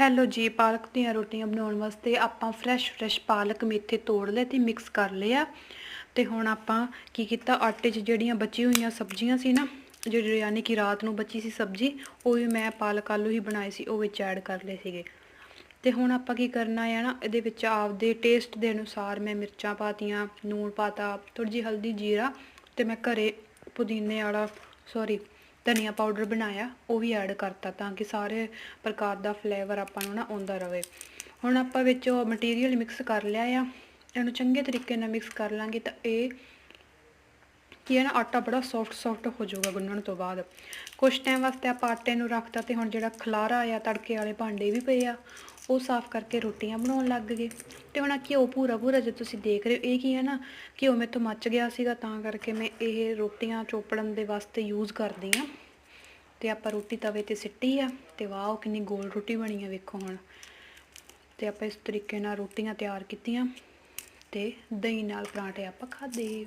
Hello ਜੀ, ਪਾਲਕ ਦੀਆਂ ਰੋਟੀਆਂ ਬਣਾਉਣ ਵਾਸਤੇ ਆਪਾਂ ਫਰੈਸ਼ ਫਰੈਸ਼ ਪਾਲਕ ਮੇਥੇ ਤੋੜ ਲਏ ਤੇ ਮਿਕਸ ਕਰ ਲਿਆ ਤੇ ਹੁਣ ਆਪਾਂ ਕੀ ਕੀਤਾ, ਆਟੇ 'ਚ ਜਿਹੜੀਆਂ ਬਚੀ ਹੋਈਆਂ ਸਬਜ਼ੀਆਂ ਸੀ ਨਾ, ਜਿਹੜੀ ਯਾਨੀ ਕਿ ਰਾਤ ਨੂੰ ਬਚੀ ਸੀ ਸਬਜ਼ੀ, ਉਹ ਵੀ ਮੈਂ ਪਾਲਕ ਆਲੂ ਹੀ ਬਣਾਏ ਸੀ, ਉਹ ਵਿੱਚ ਐਡ ਕਰ ਲਏ ਸੀਗੇ। ਤੇ ਹੁਣ ਆਪਾਂ ਕੀ ਕਰਨਾ ਹੈ ਨਾ, ਇਹਦੇ ਵਿੱਚ ਆਪਦੇ ਟੇਸਟ ਦੇ ਅਨੁਸਾਰ ਮੈਂ ਮਿਰਚਾਂ ਪਾਤੀਆਂ, ਨੂਣ ਪਾਤਾ ਥੋੜੀ ਜਿਹੀ ਹਲਦੀ, ਜੀਰਾ ਤੇ ਮੈਂ ਘਰੇ ਪੁਦੀਨੇ ਵਾਲਾ ਸੌਰੀ ਧਨੀਆ ਪਾਊਡਰ ਬਣਾਇਆ, ਉਹ ਵੀ ਐਡ ਕਰਤਾ ਤਾਂ ਕਿ ਸਾਰੇ ਪ੍ਰਕਾਰ ਦਾ ਫਲੇਵਰ ਆਪਾਂ ਨੂੰ ਨਾ ਆਉਂਦਾ ਰਵੇ। ਹੁਣ ਆਪਾਂ ਵਿੱਚ ਉਹ ਮਟੀਰੀਅਲ ਮਿਕਸ ਕਰ ਲਿਆ ਆ, ਇਹਨੂੰ ਚੰਗੇ ਤਰੀਕੇ ਨਾਲ ਮਿਕਸ ਕਰ ਲਾਂਗੇ ਤਾਂ ਇਹ ਕੀ ਹੈ ਨਾ, ਆਟਾ ਬੜਾ ਸੌਫਟ ਸੌਫਟ ਹੋ ਜਾਊਗਾ ਗੁੰਨਣ ਤੋਂ ਬਾਅਦ। ਕੁਝ ਟਾਈਮ ਵਾਸਤੇ ਆਪਾਂ ਆਟੇ ਨੂੰ ਰੱਖਤਾ ਤੇ ਹੁਣ ਜਿਹੜਾ ਖਲਾਰਾ ਆ, ਤੜਕੇ ਵਾਲੇ ਭਾਂਡੇ ਵੀ ਪਏ ਆ ਉਹ ਸਾਫ਼ ਕਰਕੇ ਰੋਟੀਆਂ ਬਣਾਉਣ ਲੱਗ ਗਏ। ਤੇ ਹੁਣ ਆਹ ਘਿਓ ਭੂਰਾ ਭੂਰਾ ਜੇ ਤੁਸੀਂ ਦੇਖ ਰਹੇ ਹੋ, ਇਹ ਕੀ ਹੈ ਨਾ ਘਿਓ ਮੇਰੇ ਤੋਂ ਮੱਚ ਗਿਆ ਸੀਗਾ, ਤਾਂ ਕਰਕੇ ਮੈਂ ਇਹ ਰੋਟੀਆਂ ਚੋਪੜਨ ਦੇ ਵਾਸਤੇ ਯੂਜ਼ ਕਰਦੀ ਆ ਤੇ ਆਪਾਂ ਰੋਟੀ ਤਵੇ ਤੇ ਸਿੱਟੀ ਆ, ਤੇ ਵਾਓ ਕਿੰਨੀ ਗੋਲ ਰੋਟੀ ਬਣੀ ਆ ਵੇਖੋ ਹੁਣ। ਤੇ ਆਪਾਂ ਇਸ ਤਰੀਕੇ ਨਾਲ ਰੋਟੀਆਂ ਤਿਆਰ ਕੀਤੀਆਂ, ਤੇ ਦਹੀਂ ਨਾਲ ਪਰਾਂਠੇ ਆਪਾਂ ਖਾਦੇ